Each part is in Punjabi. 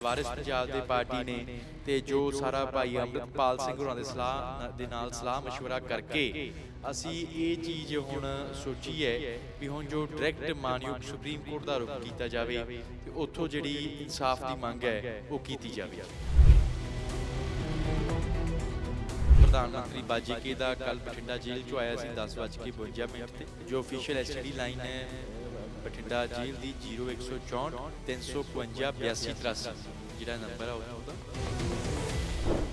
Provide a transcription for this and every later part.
ਵਾਰਿਸ ਪੰਜਾਬ ਦੇ ਪਾਰਟੀ ਨੇ ਤੇ ਜੋ ਸਾਰਾ ਭਾਈ ਅੰਮ੍ਰਿਤਪਾਲ ਸਿੰਘ ਹੋਰਾਂ ਦੇ ਸਲਾਹ ਦੇ ਨਾਲ ਸਲਾਹ مشورہ ਕਰਕੇ ਅਸੀਂ ਇਹ ਚੀਜ਼ ਹੁਣ ਸੋਚੀ ਹੈ ਵੀ ਹੁਣ ਜੋ ਡਾਇਰੈਕਟ ਮਾਨਯੋਗ ਸੁਪਰੀਮ ਕੋਰਟ ਦਾ ਰੁਖ ਕੀਤਾ ਜਾਵੇ ਤੇ ਉੱਥੋਂ ਜਿਹੜੀ ਇਨਸਾਫ ਦੀ ਮੰਗ ਹੈ ਉਹ ਕੀਤੀ ਜਾਵੇ ਪ੍ਰਧਾਨ ਮੰਤਰੀ ਬਾਜੀਕੇ ਦਾ ਕੱਲ ਬਠਿੰਡਾ ਜੇਲ੍ਹ ਚੋਂ ਆਇਆ ਸੀ 10:52 ਮਿੰਟ ਤੇ ਜੋ ਅਫੀਸ਼ੀਅਲ ਐਸਟੀਡੀ ਲਾਈਨ ਹੈ ਅਹ, ਬਠਿੰਡਾ ਜੇਲ੍ਹ ਦੀ 0164 352 8283 ਜਿਹੜਾ ਨੰਬਰ ਆ ਉੱਥੋਂ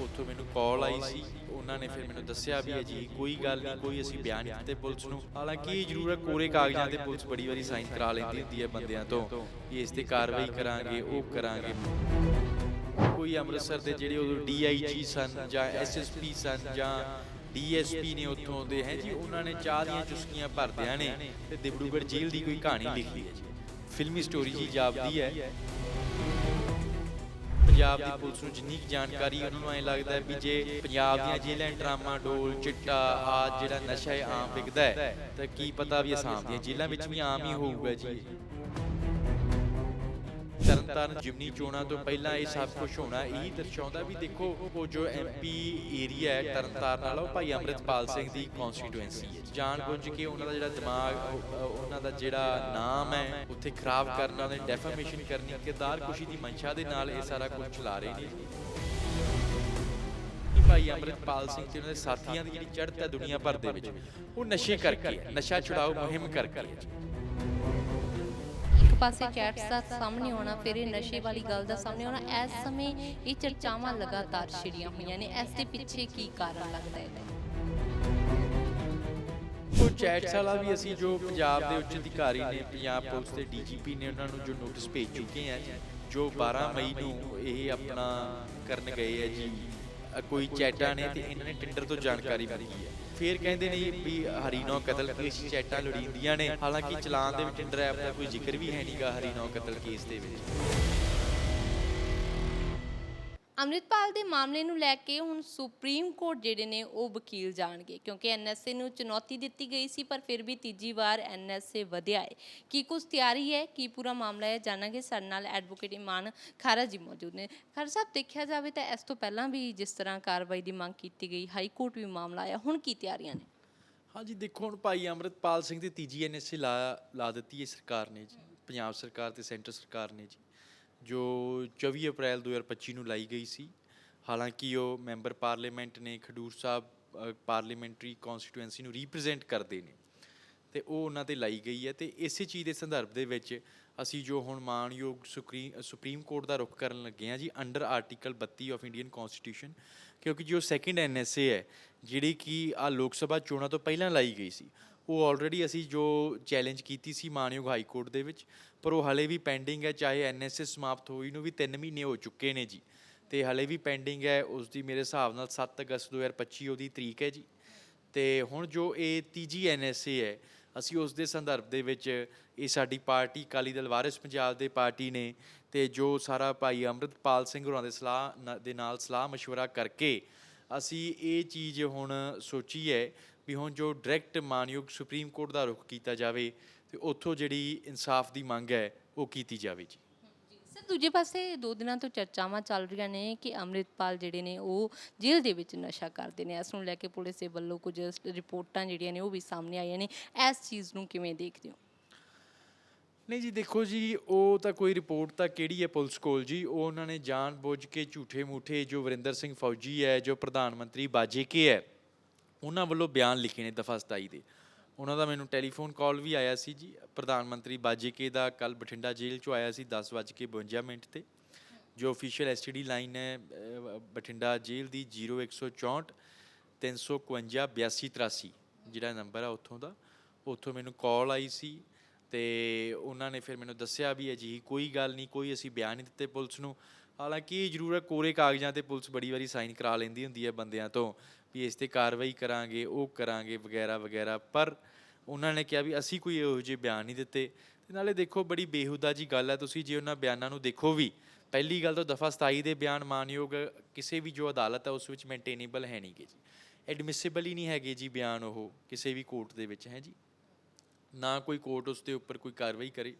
ਉੱਥੋਂ ਮੈਨੂੰ ਕਾਲ ਆਈ ਸੀ। ਉਹਨਾਂ ਨੇ ਫਿਰ ਮੈਨੂੰ ਦੱਸਿਆ ਵੀ ਅਜੀ ਕੋਈ ਗੱਲ ਨਹੀਂ, ਕੋਈ ਅਸੀਂ ਬਿਆਨ ਨਹੀਂ ਦਿੱਤੇ ਪੁਲਿਸ ਨੂੰ। ਹਾਲਾਂਕਿ ਇਹ ਜ਼ਰੂਰ ਹੈ ਕੋਰੇ ਕਾਗਜ਼ਾਂ ਤੇ ਪੁਲਿਸ ਬੜੀ ਵਾਰੀ ਸਾਈਨ ਕਰਾ ਲੈਂਦੀ ਹੁੰਦੀ ਹੈ ਬੰਦਿਆਂ ਤੋਂ ਕਿ ਇਸ ਤੇ ਕਾਰਵਾਈ ਕਰਾਂਗੇ, ਉਹ ਕਰਾਂਗੇ। ਕੋਈ ਅੰਮ੍ਰਿਤਸਰ ਦੇ ਜਿਹੜੇ ਉਦੋਂ ਡੀਆਈਜੀ ਸਨ ਜਾਂ ਐਸਐਸਪੀ ਸਨ ਜਾਂ ਡੀਐਸਪੀ ਨੇ ਉੱਥੋਂ ਦੇ ਹੈ ਜੀ, ਉਹਨਾਂ ਨੇ ਚਾਹ ਦੀਆਂ ਚੁਸਕੀਆਂ ਭਰਦਿਆਂ ਨੇ ਤੇ ਦਿਬੜੂਗੜ੍ਹ ਜੇਲ੍ਹ ਦੀ ਕੋਈ ਕਹਾਣੀ ਲਿਖੀ ਹੈ ਜੀ। ਫਿਲਮੀ ਸਟੋਰੀ ਜੀ ਜਾਪਦੀ ਹੈ। ਪੰਜਾਬ ਦੀ ਪੁਲਿਸ ਨੂੰ ਜਿੰਨੀ ਜਾਣਕਾਰੀ ਉਹਨਾਂ ਨੂੰ ਐ ਲੱਗਦਾ ਹੈ ਵੀ ਜੇ ਪੰਜਾਬ ਦੀਆਂ ਜੇਲ੍ਹਾਂ ਡਰਾਮਾ, ਡੋਲ, ਚਿੱਟਾ ਆ ਜਿਹੜਾ ਨਸ਼ਾ ਹੈ ਆਮ ਵਿਕਦਾ ਹੈ, ਤਾਂ ਕੀ ਪਤਾ ਵੀ ਅਸਾਮ ਦੀਆਂ ਜੇਲ੍ਹਾਂ ਵਿੱਚ ਵੀ ਆਮ ਹੀ ਹੋਊਗਾ ਜੀ ਤਰਨਤਾਰਨ ਜਿਮਨੀ ਚੋਣਾਂ ਤੋਂ ਪਹਿਲਾਂ ਇਹ ਸਭ ਕੁਝ ਹੋਣਾ, ਇਹੀ ਦਰਸਾਉਂਦਾ ਵੀ ਦੇਖੋ, ਉਹ ਜੋ ਐਮਪੀ ਏਰੀਆ ਹੈ ਤਰਨਤਾਰਨ ਵਾਲਾ, ਉਹ ਭਾਈ ਅੰਮ੍ਰਿਤਪਾਲ ਸਿੰਘ ਦੀ ਕਨਸਟੀਟੂਐਂਸੀ ਹੈ। ਜਾਣ ਬੁੱਝ ਕੇ ਉਹਨਾਂ ਦਾ ਜਿਹੜਾ ਦਿਮਾਗ ਉਹਨਾਂ ਦਾ ਜਿਹੜਾ ਨਾਮ ਹੈ, ਉੱਥੇ ਖਰਾਬ ਕਰਨਾ ਉਹਨੇ ਡੈਫਾਮੇਸ਼ਨ ਕਰਨੀ, ਕਿਰਦਾਰ ਖੁਸ਼ੀ ਦੀ ਮਨਸ਼ਾ ਦੇ ਨਾਲ ਇਹ ਸਾਰਾ ਕੁਝ ਚਲਾ ਰਹੇ ਨੇ। ਭਾਈ ਅੰਮ੍ਰਿਤਪਾਲ ਸਿੰਘ ਤੇ ਉਹਨਾਂ ਦੇ ਸਾਥੀਆਂ ਦੀ ਜਿਹੜੀ ਚੜ੍ਹਤ ਹੈ ਦੁਨੀਆ ਭਰ ਦੇ ਵਿੱਚ, ਉਹ ਨਸ਼ੇ ਕਰਕੇ ਨਸ਼ਾ ਛੁਡਾਓ ਮੁਹਿੰਮ ਕਰਕੇ ਪਾਸੇ ਕੈਟਸ ਦਾ ਸਾਹਮਣੇ ਆਉਣਾ, ਫਿਰ ਇਹ ਨਸ਼ੇ ਵਾਲੀ ਗੱਲ ਦਾ ਸਾਹਮਣੇ ਆਉਣਾ, ਇਸ ਸਮੇਂ ਇਹ ਚਰਚਾਵਾਂ ਲਗਾਤਾਰ ਛਿੜੀਆਂ ਹੋਈਆਂ ਨੇ, ਇਸ ਦੇ ਪਿੱਛੇ ਕੀ ਕਾਰਨ ਲੱਗਦਾ ਹੈ? ਉਹ ਚੈਟਸ ਵਾਲਾ ਵੀ ਅਸੀਂ ਜੋ ਪੰਜਾਬ ਦੇ ਉੱਚ ਅਧਿਕਾਰੀ ਨੇ, ਪੰਜਾਬ ਪੁਲਿਸ ਦੇ ਡੀਜੀਪੀ ਨੇ ਉਹਨਾਂ ਨੂੰ ਜੋ ਨੋਟਿਸ ਭੇਜ ਚੁੱਕੇ ਆ ਜੋ 12 ਮਈ ਨੂੰ ਇਹ ਆਪਣਾ ਕਰਨ ਗਏ ਹੈ ਜੀ ਕੋਈ ਚੈਟਾਂ ਨੇ ਤੇ ਇਹਨਾਂ ਨੇ ਟਿੰਡਰ ਤੋਂ ਜਾਣਕਾਰੀ ਮੰਗੀ ਹੈ। ਫਿਰ ਕਹਿੰਦੇ ਨੇ ਵੀ ਹਰੀਨੋ ਕਤਲ ਕੇਸ ਚੈਟਾਂ ਲੋੜੀਂਦੀਆਂ ਨੇ। ਹਾਲਾਂਕਿ ਚਲਾਨ ਦੇ ਵਿੱਚ ਡਰਾਈਵਰ ਦਾ ਕੋਈ ਜ਼ਿਕਰ ਵੀ ਹੈ ਨਹੀਂਗਾ ਹਰੀਨੋ ਕਤਲ ਕੇਸ ਦੇ ਵਿੱਚ। ਅੰਮ੍ਰਿਤਪਾਲ ਦੇ ਮਾਮਲੇ ਨੂੰ ਲੈ ਕੇ ਹੁਣ ਸੁਪਰੀਮ ਕੋਰਟ ਜਿਹੜੇ ਨੇ ਉਹ ਵਕੀਲ ਜਾਣਗੇ, ਕਿਉਂਕਿ ਐਨਐਸਏ ਨੂੰ ਚੁਣੌਤੀ ਦਿੱਤੀ ਗਈ ਸੀ, ਪਰ ਫਿਰ ਵੀ ਤੀਜੀ ਵਾਰ ਐਨਐਸਏ ਵਧਿਆ ਹੈ। ਕੀ ਕੁਝ ਤਿਆਰੀ ਹੈ, ਕੀ ਪੂਰਾ ਮਾਮਲਾ ਹੈ, ਜਾਣਾਂਗੇ। ਸਾਡੇ ਨਾਲ ਐਡਵੋਕੇਟ ਇਮਾਨ ਖਾਰਾ ਜੀ ਮੌਜੂਦ ਨੇ। ਖਾਰਾ ਸਾਹਿਬ, ਦੇਖਿਆ ਜਾਵੇ ਤਾਂ ਇਸ ਤੋਂ ਪਹਿਲਾਂ ਵੀ ਜਿਸ ਤਰ੍ਹਾਂ ਕਾਰਵਾਈ ਦੀ ਮੰਗ ਕੀਤੀ ਗਈ, ਹਾਈ ਕੋਰਟ ਵੀ ਮਾਮਲਾ ਆਇਆ। ਹੁਣ ਕੀ ਤਿਆਰੀਆਂ ਨੇ? ਹਾਂਜੀ, ਦੇਖੋ, ਹੁਣ ਭਾਈ ਅੰਮ੍ਰਿਤਪਾਲ ਸਿੰਘ ਦੀ ਤੀਜੀ ਐਨਐਸਏ ਲਾ ਲਾ ਦਿੱਤੀ ਹੈ ਸਰਕਾਰ ਨੇ ਜੀ, ਪੰਜਾਬ ਸਰਕਾਰ ਤੇ ਸੈਂਟਰ ਸਰਕਾਰ ਨੇ ਜੀ। ਜੋ 24 ਅਪ੍ਰੈਲ 2025 ਨੂੰ ਲਾਈ ਗਈ ਸੀ। ਹਾਲਾਂਕਿ ਉਹ ਮੈਂਬਰ ਪਾਰਲੀਮੈਂਟ ਨੇ ਖਡੂਰ ਸਾਹਿਬ ਪਾਰਲੀਮੈਂਟਰੀ ਕਨਸਟੀਟੂਐਂਸੀ ਨੂੰ ਰਿਪਰੈਜ਼ੈਂਟ ਕਰਦੇ ਨੇ। ਤੇ ਉਹ ਉਹਨਾਂ ਤੇ ਲਾਈ ਗਈ ਹੈ ਤੇ ਇਸੇ ਚੀਜ਼ ਦੇ ਸੰਦਰਭ ਦੇ ਵਿੱਚ ਅਸੀਂ ਜੋ ਹੁਣ ਮਾਨਯੋਗ ਸੁਪਰੀਮ ਸੁਪਰੀਮ ਕੋਰਟ ਦਾ ਰੁਖ ਕਰਨ ਲੱਗੇ ਹਾਂ ਜੀ under article 32 of Indian constitution ਕਿਉਂਕਿ ਜੋ ਸੈਕੰਡ ਐਨਐਸਏ ਹੈ, ਜਿਹੜੀ ਕਿ ਆ ਲੋਕ ਸਭਾ ਚੋਣਾਂ ਤੋਂ ਪਹਿਲਾਂ ਲਾਈ ਗਈ ਸੀ ਉਹ ਆਲਰੇਡੀ ਅਸੀਂ ਜੋ ਚੈਲੰਜ ਕੀਤੀ ਸੀ ਮਾਨਯੋਗ ਹਾਈ ਕੋਰਟ ਦੇ ਵਿੱਚ ਪਰ ਉਹ ਹਲੇ ਵੀ ਪੈਂਡਿੰਗ ਹੈ ਚਾਹੇ ਐਨਐਸਏ ਸਮਾਪਤ ਹੋਈ ਨੂੰ ਵੀ 3 ਮਹੀਨੇ ਹੋ ਚੁੱਕੇ ਨੇ ਜੀ ਤੇ ਹਲੇ ਵੀ ਪੈਂਡਿੰਗ ਹੈ ਉਸ ਦੀ ਮੇਰੇ ਹਿਸਾਬ ਨਾਲ 7 ਅਗਸਤ 2025 ਉਹਦੀ ਤਰੀਕ ਹੈ ਜੀ ਤੇ ਹੁਣ ਜੋ ਇਹ ਤੀਜੀ ਐਨਐਸਏ ਹੈ ਅਸੀਂ ਉਸ ਦੇ ਸੰਦਰਭ ਦੇ ਵਿੱਚ ਇਹ ਸਾਡੀ ਪਾਰਟੀ ਅਕਾਲੀ ਦਲ ਵਾਰਿਸ ਪੰਜਾਬ ਦੇ ਪਾਰਟੀ ਨੇ ਤੇ ਜੋ ਸਾਰਾ ਭਾਈ ਅੰਮ੍ਰਿਤਪਾਲ ਸਿੰਘ ਹੋਰਾਂ ਦੇ ਸਲਾਹ ਨ- ਦੇ ਨਾਲ ਸਲਾਹ مشورہ ਕਰਕੇ ਅਸੀਂ ਇਹ ਚੀਜ਼ ਹੁਣ ਸੋਚੀ ਹੈ ਵੀ ਹੁਣ ਜੋ ਡਾਇਰੈਕਟ ਮਾਨਯੋਗ ਸੁਪਰੀਮ ਕੋਰਟ ਦਾ ਰੁਖ ਕੀਤਾ ਜਾਵੇ ਤੇ ਉੱਥੋਂ ਜਿਹੜੀ ਇਨਸਾਫ ਦੀ ਮੰਗ ਹੈ ਉਹ ਕੀਤੀ ਜਾਵੇ ਜੀ। ਸਰ ਦੂਜੇ ਪਾਸੇ ਦੋ ਦਿਨਾਂ ਤੋਂ ਚਰਚਾਵਾਂ ਚੱਲ ਰਹੀਆਂ ਨੇ ਕਿ ਅੰਮ੍ਰਿਤਪਾਲ ਜਿਹੜੇ ਨੇ ਉਹ ਜੇਲ੍ਹ ਦੇ ਵਿੱਚ ਨਸ਼ਾ ਕਰਦੇ ਨੇ। ਇਸ ਨੂੰ ਲੈ ਕੇ ਪੁਲਿਸ ਦੇ ਵੱਲੋਂ ਕੁਝ ਰਿਪੋਰਟਾਂ ਜਿਹੜੀਆਂ ਨੇ ਉਹ ਵੀ ਸਾਹਮਣੇ ਆਈਆਂ ਨੇ। ਇਸ ਚੀਜ਼ ਨੂੰ ਕਿਵੇਂ ਦੇਖਦੇ ਹੋ? ਨਹੀਂ ਜੀ ਦੇਖੋ ਜੀ ਉਹ ਤਾਂ ਕੋਈ ਰਿਪੋਰਟ ਤਾਂ ਕਿਹੜੀ ਹੈ ਪੁਲਿਸ ਕੋਲ ਜੀ? ਉਹ ਉਹਨਾਂ ਨੇ ਜਾਣ ਬੁੱਝ ਕੇ ਝੂਠੇ ਮੂਠੇ ਜੋ ਵਰਿੰਦਰ ਸਿੰਘ ਫੌਜੀ ਹੈ ਜੋ ਪ੍ਰਧਾਨ ਮੰਤਰੀ ਬਾਜੇਕੇ ਹੈ ਉਹਨਾਂ ਵੱਲੋਂ ਬਿਆਨ ਲਿਖੇ ਨੇ ਦਫਾ 27 ਦੇ। ਉਹਨਾਂ ਦਾ ਮੈਨੂੰ ਟੈਲੀਫੋਨ ਕਾਲ ਵੀ ਆਇਆ ਸੀ ਜੀ। ਪ੍ਰਧਾਨ ਮੰਤਰੀ ਬਾਜੇਕੇ ਦਾ ਕੱਲ ਬਠਿੰਡਾ ਜੇਲ੍ਹ ਚੋਂ ਆਇਆ ਸੀ 10:52 ਮਿੰਟ ਤੇ। ਜੋ ਅਫੀਸ਼ੀਅਲ ਐਸਟੀਡੀ ਲਾਈਨ ਹੈ ਬਠਿੰਡਾ ਜੇਲ੍ਹ ਦੀ 0164 352 8283 ਜਿਹੜਾ ਨੰਬਰ ਆ ਉੱਥੋਂ ਦਾ, ਉੱਥੋਂ ਮੈਨੂੰ ਕਾਲ ਆਈ ਸੀ ਤੇ ਉਹਨਾਂ ਨੇ ਫਿਰ ਮੈਨੂੰ ਦੱਸਿਆ ਵੀ ਅਜਿਹੀ ਕੋਈ ਗੱਲ ਨਹੀਂ, ਕੋਈ ਅਸੀਂ ਬਿਆਨ ਨਹੀਂ ਦਿੱਤੇ ਪੁਲਿਸ ਨੂੰ। ਹਾਲਾਂਕਿ ਇਹ ਜ਼ਰੂਰ ਹੈ, ਕੋਰੇ ਕਾਗਜ਼ਾਂ ਤੇ ਪੁਲਿਸ ਬੜੀ ਵਾਰੀ ਸਾਈਨ ਕਰਾ ਲੈਂਦੀ ਹੁੰਦੀ ਹੈ ਬੰਦਿਆਂ ਤੋਂ। ਵੀ ਇਸ ਤੇ ਕਾਰਵਾਈ ਕਰਾਂਗੇ, ਉਹ ਕਰਾਂਗੇ, ਵਗੈਰਾ ਵਗੈਰਾ। ਪਰ ਉਹਨਾਂ ਨੇ ਕਿਹਾ ਵੀ ਅਸੀਂ ਕੋਈ ਇਹੋ ਜਿਹੇ ਬਿਆਨ ਨਹੀਂ ਦਿੱਤੇ। ਤੇ ਨਾਲੇ ਦੇਖੋ, ਬੜੀ ਬੇਹੁਦਾ ਜੀ ਗੱਲ ਹੈ। ਤੁਸੀਂ ਜੇ ਉਹਨਾਂ ਬਿਆਨਾਂ ਨੂੰ ਦੇਖੋ ਵੀ, ਪਹਿਲੀ ਗੱਲ ਤਾਂ ਦਫਾ 27 ਦੇ ਬਿਆਨ ਮਾਨਯੋਗ ਕਿਸੇ ਵੀ ਜੋ ਅਦਾਲਤ ਹੈ, ਉਸ ਵਿੱਚ ਮੇਨਟੇਨੇਬਲ ਹੈ ਨਹੀਂਗੇ ਜੀ। ਐਡਮਿਸਿਬਲ ਹੀ ਨਹੀਂ ਹੈਗੇ ਜੀ ਬਿਆਨ ਉਹ, ਕਿਸੇ ਵੀ ਕੋਰਟ ਦੇ ਵਿੱਚ, ਹੈ ਜੀ। ਨਾ ਕੋਈ ਕੋਰਟ ਉਸ ਦੇ ਉੱਪਰ ਕੋਈ ਕਾਰਵਾਈ ਕਰੇ।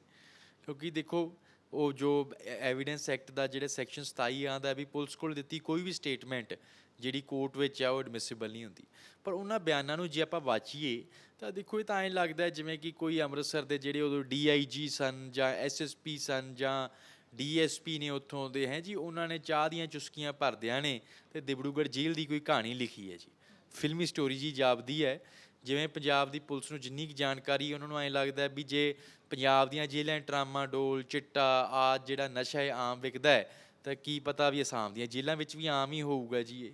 ਕਿਉਂਕਿ ਦੇਖੋ ਉਹ ਜੋ ਐਵੀਡੈਂਸ ਐਕਟ ਦਾ ਜਿਹੜੇ ਸੈਕਸ਼ਨ 27 ਆਂਦਾ ਵੀ ਪੁਲਿਸ ਕੋਲ ਦਿੱਤੀ ਕੋਈ ਵੀ ਸਟੇਟਮੈਂਟ ਜਿਹੜੀ ਕੋਰਟ ਵਿੱਚ ਆ ਉਹ ਐਡਮਿਸਿਬਲ ਨਹੀਂ ਹੁੰਦੀ। ਪਰ ਉਹਨਾਂ ਬਿਆਨਾਂ ਨੂੰ ਜੇ ਆਪਾਂ ਵਾਚੀਏ ਤਾਂ ਦੇਖੋ ਇਹ ਤਾਂ ਐਂ ਲੱਗਦਾ ਜਿਵੇਂ ਕਿ ਕੋਈ ਅੰਮ੍ਰਿਤਸਰ ਦੇ ਜਿਹੜੇ ਉਦੋਂ ਡੀਆਈਜੀ ਸਨ ਜਾਂ ਐਸਐਸਪੀ ਸਨ ਜਾਂ ਡੀਐਸਪੀ ਨੇ ਉੱਥੋਂ ਦੇ ਹੈ ਜੀ, ਉਹਨਾਂ ਨੇ ਚਾਹ ਦੀਆਂ ਚੁਸਕੀਆਂ ਭਰਦਿਆਂ ਨੇ ਤੇ ਦਿਬੜੂਗੜ੍ਹ ਜੇਲ੍ਹ ਦੀ ਕੋਈ ਕਹਾਣੀ ਲਿਖੀ ਹੈ ਜੀ। ਫਿਲਮੀ ਸਟੋਰੀ ਜੀ ਜਾਪਦੀ ਹੈ ਜਿਵੇਂ ਪੰਜਾਬ ਦੀ ਪੁਲਿਸ ਨੂੰ ਜਿੰਨੀ ਕੁ ਜਾਣਕਾਰੀ ਉਹਨਾਂ ਨੂੰ ਐਂ ਲੱਗਦਾ ਵੀ ਜੇ ਪੰਜਾਬ ਦੀਆਂ ਜੇਲ੍ਹਾਂ 'ਚ ਟਰਾਮਾਡੋਲ ਚਿੱਟਾ ਆ ਜਿਹੜਾ ਨਸ਼ਾ ਹੈ ਆਮ ਵਿਕਦਾ ਹੈ, ਤਾਂ ਕੀ ਪਤਾ ਵੀ ਅਸਾਮ ਦੀਆਂ ਜੇਲ੍ਹਾਂ ਵਿੱਚ ਵੀ ਆਮ ਹੀ ਹੋਊਗਾ ਜੀ ਇਹ।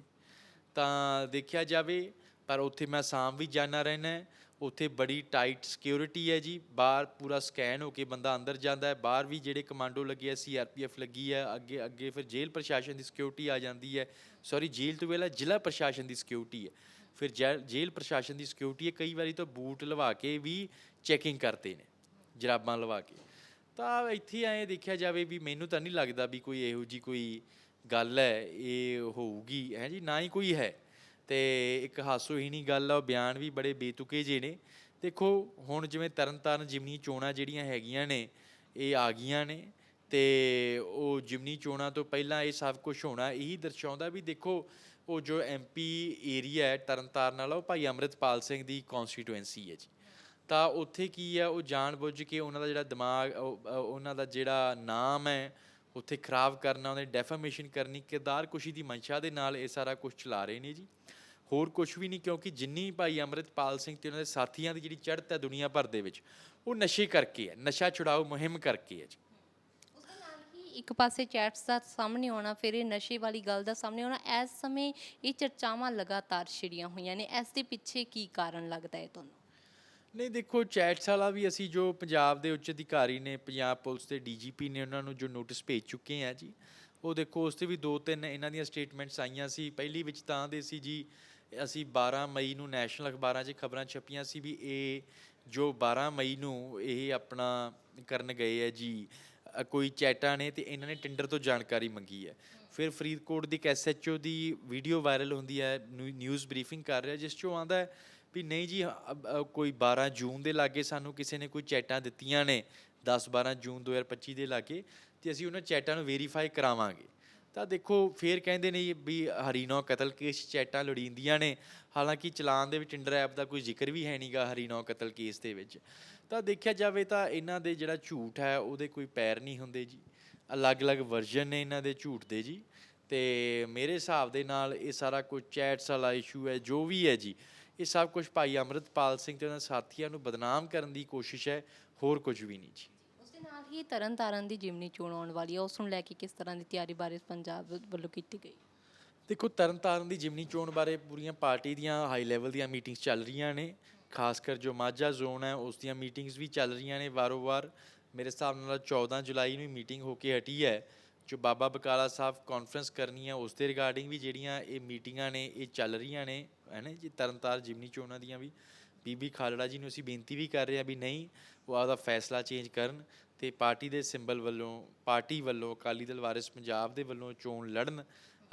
ਤਾਂ ਦੇਖਿਆ ਜਾਵੇ, ਪਰ ਉੱਥੇ ਮੈਂ ਅਸਾਮ ਵੀ ਜਾਣਾ ਰਹਿਣਾ ਉੱਥੇ ਬੜੀ ਟਾਈਟ ਸਿਕਿਉਰਿਟੀ ਹੈ ਜੀ, ਬਾਹਰ ਪੂਰਾ ਸਕੈਨ ਹੋ ਕੇ ਬੰਦਾ ਅੰਦਰ ਜਾਂਦਾ ਹੈ, ਬਾਹਰ ਵੀ ਜਿਹੜੇ ਕਮਾਂਡੋ ਲੱਗੇ ਆ ਸੀਆਰਪੀਐਫ ਲੱਗੀ ਹੈ, ਅੱਗੇ ਅੱਗੇ ਫਿਰ ਜੇਲ੍ਹ ਪ੍ਰਸ਼ਾਸਨ ਦੀ ਸਿਕਿਉਰਿਟੀ ਆ ਜਾਂਦੀ ਹੈ, ਸੌਰੀ ਜੇਲ੍ਹ ਤੋਂ ਪਹਿਲਾਂ ਜ਼ਿਲ੍ਹਾ ਪ੍ਰਸ਼ਾਸਨ ਦੀ ਸਿਕਿਉਰਿਟੀ ਹੈ। ਫਿਰ ਜੇਲ੍ਹ ਪ੍ਰਸ਼ਾਸਨ ਦੀ ਸਿਕਿਉਰਿਟੀ ਹੈ ਕਈ ਵਾਰੀ ਤਾਂ ਬੂਟ ਲਵਾ ਕੇ ਵੀ ਚੈਕਿੰਗ ਕਰਦੇ ਨੇ, ਜਰਾਬਾਂ ਲਵਾ ਕੇ। ਤਾਂ ਇੱਥੇ ਐਂ ਦੇਖਿਆ ਜਾਵੇ ਵੀ ਮੈਨੂੰ ਤਾਂ ਨਹੀਂ ਲੱਗਦਾ ਵੀ ਕੋਈ ਇਹੋ ਜੀ ਕੋਈ ਗੱਲ ਹੈ, ਇਹ ਹੋਊਗੀ, ਹੈ ਜੀ, ਨਾ ਹੀ ਕੋਈ ਹੈ। ਤੇ ਇੱਕ ਹਾਸੋਹੀਣੀ ਗੱਲ ਆ, ਉਹ ਬਿਆਨ ਵੀ ਬੜੇ ਬੇਤੁਕੇ ਜੇ ਨੇ। ਦੇਖੋ, ਹੁਣ ਜਿਵੇਂ ਤਰਨਤਾਰਨ ਜਿਮਨੀ ਚੋਣਾਂ ਜਿਹੜੀਆਂ ਹੈਗੀਆਂ ਨੇ, ਇਹ ਆ ਗਈਆਂ ਨੇ। ਤੇ ਉਹ ਜਿਮਨੀ ਚੋਣਾਂ ਤੋਂ ਪਹਿਲਾਂ ਇਹ ਸਭ ਕੁਝ ਹੋਣਾ ਇਹੀ ਦਰਸਾਉਂਦਾ ਵੀ ਦੇਖੋ, ਉਹ ਜੋ ਐਮਪੀ ਏਰੀਆ ਹੈ ਤਰਨਤਾਰਨ ਵਾਲਾ, ਉਹ ਭਾਈ ਅੰਮ੍ਰਿਤਪਾਲ ਸਿੰਘ ਦੀ ਕਨਸਟੀਟੂਐਂਸੀ ਹੈ ਜੀ। ਤਾਂ ਉੱਥੇ ਕੀ ਹੈ, ਉਹ ਜਾਣਬੁੱਝ ਕੇ ਉਹਨਾਂ ਦਾ ਜਿਹੜਾ ਦਿਮਾਗ ਉਹਨਾਂ ਦਾ ਜਿਹੜਾ ਨਾਮ ਹੈ, ਉੱਥੇ ਖਰਾਬ ਕਰਨਾ, ਉਹਨੇ ਡੈਫਾਮੇਸ਼ਨ ਕਰਨੀ, ਕਿਰਦਾਰ ਕੁਸ਼ੀ ਦੀ ਮਨਸ਼ਾ ਦੇ ਨਾਲ ਇਹ ਸਾਰਾ ਕੁਝ ਚਲਾ ਰਹੇ ਨੇ ਜੀ। ਹੋਰ ਕੁਝ ਵੀ ਨਹੀਂ, ਕਿਉਂਕਿ ਜਿੰਨੀ ਭਾਈ ਅੰਮ੍ਰਿਤਪਾਲ ਸਿੰਘ ਤੇ ਉਹਨਾਂ ਦੇ ਸਾਥੀਆਂ ਦੀ ਜਿਹੜੀ ਚੜ੍ਹਤ ਹੈ ਦੁਨੀਆ ਭਰ ਦੇ ਵਿੱਚ, ਉਹ ਨਸ਼ੇ ਕਰਕੇ ਹੈ, ਨਸ਼ਾ ਛੁਡਾਓ ਮੁਹਿੰਮ ਕਰਕੇ ਹੈ ਜੀ। ਇੱਕ ਪਾਸੇ ਚੈਟਸ ਦਾ ਸਾਹਮਣੇ ਆਉਣਾ, ਫਿਰ ਇਹ ਨਸ਼ੇ ਵਾਲੀ ਗੱਲ ਦਾ ਸਾਹਮਣੇ ਆਉਣਾ, ਇਸ ਸਮੇਂ ਇਹ ਚਰਚਾਵਾਂ ਲਗਾਤਾਰ ਛਿੜੀਆਂ ਹੋਈਆਂ ਨੇ। ਇਸ ਦੇ ਪਿੱਛੇ ਕੀ ਕਾਰਨ ਲੱਗਦਾ ਹੈ ਤੁਹਾਨੂੰ? ਨਹੀਂ, ਦੇਖੋ ਚੈਟਸ ਵਾਲਾ ਵੀ ਅਸੀਂ ਜੋ ਪੰਜਾਬ ਦੇ ਉੱਚ ਅਧਿਕਾਰੀ ਨੇ, ਪੰਜਾਬ ਪੁਲਿਸ ਦੇ ਡੀਜੀਪੀ ਨੇ ਉਹਨਾਂ ਨੂੰ ਜੋ ਨੋਟਿਸ ਭੇਜ ਚੁੱਕੇ ਆ ਜੀ, ਉਹ ਦੇਖੋ, ਉਸ ਤੇ ਵੀ ਦੋ ਤਿੰਨ ਇਹਨਾਂ ਦੀਆਂ ਸਟੇਟਮੈਂਟਸ ਆਈਆਂ ਸੀ। ਪਹਿਲੀ ਵਿੱਚ ਤਾਂ ਦੇ ਸੀ ਜੀ, ਅਸੀਂ 12 ਮਈ ਨੂੰ ਨੈਸ਼ਨਲ ਅਖਬਾਰਾਂ 'ਚ ਖਬਰਾਂ ਛਪੀਆਂ ਸੀ ਵੀ ਇਹ ਜੋ 12 ਮਈ ਨੂੰ ਇਹ ਆਪਣਾ ਕਰਨ ਗਏ ਹੈ ਜੀ ਅ, ਕੋਈ ਚੈਟਾਂ ਨੇ ਤੇ ਇਹਨਾਂ ਨੇ ਟਿੰਡਰ ਤੋਂ ਜਾਣਕਾਰੀ ਮੰਗੀ ਹੈ। ਫਿਰ ਫਰੀਦਕੋਟ ਦੀ ਇੱਕ ਐਸਐਚਓ ਦੀ ਵੀਡੀਓ ਵਾਇਰਲ ਹੁੰਦੀ ਹੈ ਨਿਊ ਨਿਊਜ਼ ਬਰੀਫਿੰਗ ਕਰ ਰਿਹਾ ਜਿਸ 'ਚੋਂ ਆਂਦਾ ਹੈ ਵੀ ਨਹੀਂ ਜੀ ਅ- ਅ- ਕੋਈ 12 ਜੂਨ ਦੇ ਲਾਗੇ ਸਾਨੂੰ ਕਿਸੇ ਨੇ ਕੋਈ ਚੈਟਾਂ ਦਿੱਤੀਆਂ ਨੇ 10 12 ਜੂਨ 2025 ਦੇ ਲਾਗੇ ਤੇ ਅਸੀਂ ਉਹਨਾਂ ਚੈਟਾਂ ਨੂੰ ਵੈਰੀਫਾਈ ਕਰਾਵਾਂਗੇ। ਤਾਂ ਦੇਖੋ, ਫੇਰ ਕਹਿੰਦੇ ਨੇ ਜੀ ਵੀ ਹਰੀਨੌ ਕਤਲ ਕੇਸ ਚੈਟਾਂ ਲੋੜੀਂਦੀਆਂ ਨੇ। ਹਾਲਾਂਕਿ ਚਲਾਨ ਦੇ ਵਿੱਚ ਟਿੰਡਰ ਐਪ ਦਾ ਕੋਈ ਜ਼ਿਕਰ ਵੀ ਹੈ ਨਹੀਂਗਾ ਹਰੀਨੌ ਕਤਲ ਕੇਸ ਦੇ ਵਿੱਚ। ਤਾਂ ਦੇਖਿਆ ਜਾਵੇ ਤਾਂ ਇਹਨਾਂ ਦੇ ਜਿਹੜਾ ਝੂਠ ਹੈ, ਉਹਦੇ ਕੋਈ ਪੈਰ ਨਹੀਂ ਹੁੰਦੇ ਜੀ। ਅਲੱਗ-ਅਲੱਗ ਵਰਜ਼ਨ ਨੇ ਇਹਨਾਂ ਦੇ ਝੂਠ ਦੇ ਜੀ। ਤੇ ਮੇਰੇ ਹਿਸਾਬ ਦੇ ਨਾਲ ਇਹ ਸਾਰਾ ਕੁਝ ਚੈਟਸ ਵਾਲਾ ਇਸ਼ੂ ਹੈ, ਜੋ ਵੀ ਹੈ ਜੀ, ਇਹ ਸਭ ਕੁਝ ਭਾਈ ਅੰਮ੍ਰਿਤਪਾਲ ਸਿੰਘ ਤੇ ਉਹਨਾਂ ਸਾਥੀਆਂ ਨੂੰ ਬਦਨਾਮ ਕਰਨ ਦੀ ਕੋਸ਼ਿਸ਼ ਹੈ, ਹੋਰ ਕੁਝ ਵੀ ਨਹੀਂ ਜੀ। ਨਾਲ ਹੀ ਤਰਨਤਾਰਨ ਦੀ ਜਿਮਨੀ ਚੋਣ ਆਉਣ ਵਾਲੀ ਹੈ ਉਸ ਨੂੰ ਲੈ ਕੇ ਕਿਸ ਤਰ੍ਹਾਂ ਦੀ ਤਿਆਰੀ ਬਾਰੇ ਪੰਜਾਬ ਵੱਲੋਂ ਕੀਤੀ ਗਈ? ਦੇਖੋ, ਤਰਨਤਾਰਨ ਦੀ ਜਿਮਨੀ ਚੋਣ ਬਾਰੇ ਪੂਰੀਆਂ ਪਾਰਟੀ ਦੀਆਂ ਹਾਈ ਲੈਵਲ ਦੀਆਂ ਮੀਟਿੰਗਸ ਚੱਲ ਰਹੀਆਂ ਨੇ। ਖਾਸ ਕਰ ਜੋ ਮਾਝਾ ਜ਼ੋਨ ਹੈ, ਉਸ ਦੀਆਂ ਮੀਟਿੰਗਸ ਵੀ ਚੱਲ ਰਹੀਆਂ ਨੇ ਵਾਰੋ-ਵਾਰ। ਮੇਰੇ ਹਿਸਾਬ ਨਾਲ 14 ਜੁਲਾਈ ਨੂੰ ਮੀਟਿੰਗ ਹੋ ਕੇ ਹਟੀ ਹੈ। ਜੋ ਬਾਬਾ ਬਕਾਲਾ ਸਾਹਿਬ ਕਾਨਫਰੰਸ ਕਰਨੀ ਹੈ ਉਸ ਦੇ ਰਿਗਾਰਡਿੰਗ ਵੀ ਜਿਹੜੀਆਂ ਇਹ ਮੀਟਿੰਗਾਂ ਨੇ, ਇਹ ਚੱਲ ਰਹੀਆਂ ਨੇ, ਹੈ ਨਾ ਜੀ ਤਰਨਤਾਰ ਜਿਮਨੀ ਚੋਣਾਂ ਦੀਆਂ ਵੀ। ਬੀਬੀ ਖਾਲੜਾ ਜੀ ਨੂੰ ਅਸੀਂ ਬੇਨਤੀ ਵੀ ਕਰ ਰਹੇ ਹਾਂ ਵੀ ਨਹੀਂ, ਉਹ ਆਪਦਾ ਫੈਸਲਾ ਚੇਂਜ ਕਰਨ। ਤੇ ਪਾਰਟੀ ਦੇ ਸਿੰਬਲ ਵੱਲੋਂ, ਪਾਰਟੀ ਵੱਲੋਂ, ਅਕਾਲੀ ਦਲ ਵਾਰਿਸ ਪੰਜਾਬ ਦੇ ਵੱਲੋਂ ਚੋਣ ਲੜਨ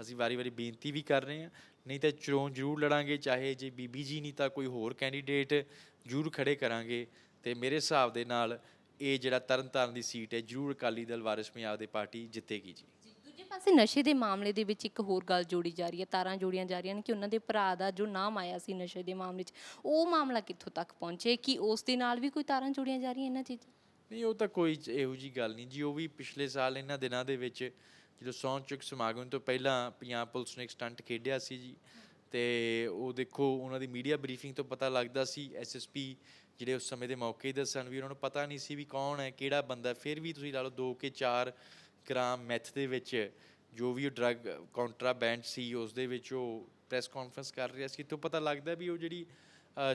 ਅਸੀਂ ਵਾਰੀ-ਵਾਰੀ ਬੇਨਤੀ ਵੀ ਕਰ ਰਹੇ ਹਾਂ। ਨਹੀਂ ਤਾਂ ਚੋਣ ਜ਼ਰੂਰ ਲੜਾਂਗੇ, ਚਾਹੇ ਜੇ ਬੀਬੀ ਜੀ ਨਹੀਂ ਤਾਂ ਕੋਈ ਹੋਰ ਕੈਂਡੀਡੇਟ ਜ਼ਰੂਰ ਖੜੇ ਕਰਾਂਗੇ। ਤੇ ਮੇਰੇ ਹਿਸਾਬ ਦੇ ਨਾਲ ਇਹ ਜਿਹੜਾ ਤਰਨਤਾਰਨ ਦੀ ਸੀਟ ਹੈ, ਜ਼ਰੂਰ ਅਕਾਲੀ ਦਲ ਵਾਰਿਸ ਪੰਜਾਬ ਦੇ ਪਾਰਟੀ ਜਿੱਤੇਗੀ ਜੀ। ਦੂਜੇ ਪਾਸੇ ਨਸ਼ੇ ਦੇ ਮਾਮਲੇ ਦੇ ਵਿੱਚ ਇੱਕ ਹੋਰ ਗੱਲ ਜੋੜੀ ਜਾ ਰਹੀ ਹੈ, ਤਾਰਾਂ ਜੋੜੀਆਂ ਜਾ ਰਹੀਆਂ ਨੇ ਕਿ ਉਹਨਾਂ ਦੇ ਭਰਾ ਦਾ ਜੋ ਨਾਮ ਆਇਆ ਸੀ ਨਸ਼ੇ ਦੇ ਮਾਮਲੇ 'ਚ, ਉਹ ਮਾਮਲਾ ਕਿੱਥੋਂ ਤੱਕ ਪਹੁੰਚੇ, ਕਿ ਉਸ ਦੇ ਨਾਲ ਵੀ ਕੋਈ ਤਾਰਾਂ ਜੋੜੀਆਂ ਜਾ ਰਹੀਆਂ ਇਹਨਾਂ ਚੀਜ਼ਾਂ ਨਹੀਂ, ਉਹ ਤਾਂ ਕੋਈ ਇਹੋ ਜੀ ਗੱਲ ਨਹੀਂ ਜੀ, ਉਹ ਵੀ ਪਿਛਲੇ ਸਾਲ ਇਹਨਾਂ ਦਿਨਾਂ ਦੇ ਵਿੱਚ ਜਦੋਂ ਸਹੁੰ ਚੁੱਕ ਸਮਾਗਮ ਤੋਂ ਪਹਿਲਾਂ ਪੰਜਾਬ ਪੁਲਿਸ ਨੇ ਇੱਕ ਸਟੰਟ ਖੇਡਿਆ ਸੀ ਜੀ ਤੇ ਉਹ ਦੇਖੋ ਉਹਨਾਂ ਦੀ ਮੀਡੀਆ ਬਰੀਫਿੰਗ ਤੋਂ ਪਤਾ ਲੱਗਦਾ ਸੀ ਐਸਐਸਪੀ ਜਿਹੜੇ ਉਸ ਸਮੇਂ ਦੇ ਮੌਕੇ ਦੇ ਸਨ ਵੀ ਉਹਨਾਂ ਨੂੰ ਪਤਾ ਨਹੀਂ ਸੀ ਵੀ ਕੌਣ ਹੈ, ਕਿਹੜਾ ਬੰਦਾ, ਫਿਰ ਵੀ ਤੁਸੀਂ ਲਾ ਲਓ 2 ਕੇ 4 ਗ੍ਰਾਮ ਮੈਥ ਦੇ ਵਿੱਚ ਜੋ ਵੀ ਉਹ ਡਰੱਗ ਕਾਉਂਟਰਾਬੈਂਡ ਸੀ, ਉਸ ਦੇ ਵਿੱਚ ਉਹ ਪ੍ਰੈਸ ਕਾਨਫਰੰਸ ਕਰ ਰਿਹਾ ਸੀ ਤੋਂ ਪਤਾ ਲੱਗਦਾ ਵੀ ਉਹ ਜਿਹੜੀ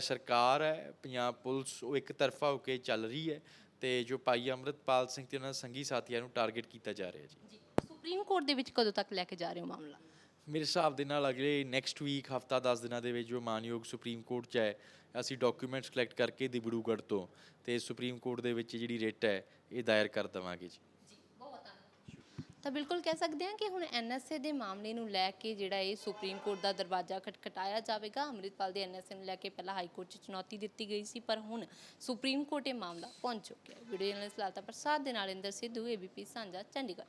ਸਰਕਾਰ ਹੈ, ਪੰਜਾਬ ਪੁਲਿਸ ਉਹ ਇੱਕ ਤਰਫਾ ਹੋ ਕੇ ਚੱਲ ਰਹੀ ਹੈ ਤੇ ਜੋ ਭਾਈ ਅੰਮ੍ਰਿਤਪਾਲ ਸਿੰਘ ਤੇ ਉਹਨਾਂ ਦੇ ਸੰਗੀ ਸਾਥੀਆਂ ਨੂੰ ਟਾਰਗੇਟ ਕੀਤਾ ਜਾ ਰਿਹਾ ਜੀ। ਜੀ ਸੁਪਰੀਮ ਕੋਰਟ ਦੇ ਵਿੱਚ ਕਦੋਂ ਤੱਕ ਲੈ ਕੇ ਜਾ ਰਹੇ ਹੋ ਮਾਮਲਾ? ਮੇਰੇ ਹਿਸਾਬ ਦੇ ਨਾਲ ਅਗਲੇ ਨੈਕਸਟ ਵੀਕ ਹਫਤਾ 10 ਦਿਨਾਂ ਦੇ ਵਿੱਚ ਜੋ ਮਾਨਯੋਗ ਸੁਪਰੀਮ ਕੋਰਟ 'ਚ ਹੈ ਅਸੀਂ ਡਾਕੂਮੈਂਟਸ ਕਲੈਕਟ ਕਰਕੇ ਦਿਬੜੂਗੜ੍ਹ ਤੋਂ ਤੇ ਸੁਪਰੀਮ ਕੋਰਟ ਦੇ ਵਿੱਚ ਜਿਹੜੀ ਰਿਟ ਹੈ ਇਹ ਦਾਇਰ ਕਰ ਦੇਵਾਂਗੇ ਜੀ। ਤਾਂ ਬਿਲਕੁਲ ਕਹਿ ਸਕਦੇ ਹਾਂ ਕਿ ਹੁਣ ਐਨਐਸਏ ਦੇ ਮਾਮਲੇ ਨੂੰ ਲੈ ਕੇ ਜਿਹੜਾ ਇਹ ਸੁਪਰੀਮ ਕੋਰਟ ਦਾ ਦਰਵਾਜ਼ਾ ਖਟਖਟਾਇਆ ਜਾਵੇਗਾ। ਅੰਮ੍ਰਿਤਪਾਲ ਦੇ ਐਨਐਸਏ ਨੂੰ ਲੈ ਕੇ ਪਹਿਲਾਂ ਹਾਈ ਕੋਰਟ 'ਚ ਚੁਣੌਤੀ ਦਿੱਤੀ ਗਈ ਸੀ, ਪਰ ਹੁਣ ਸੁਪਰੀਮ ਕੋਰਟ ਇਹ ਮਾਮਲਾ ਪਹੁੰਚ ਚੁੱਕਿਆ ਹੈ। ਵੀਡੀਓ ਜਰਨਲਿਸਟ ਲਾਲਤਾ ਪ੍ਰਸਾਦ ਦੇ ਨਾਲ ਇੰਦਰ ਸਿੱਧੂ ਏਬੀਪੀ ਸਾਂਝਾ, ਚੰਡੀਗੜ੍ਹ।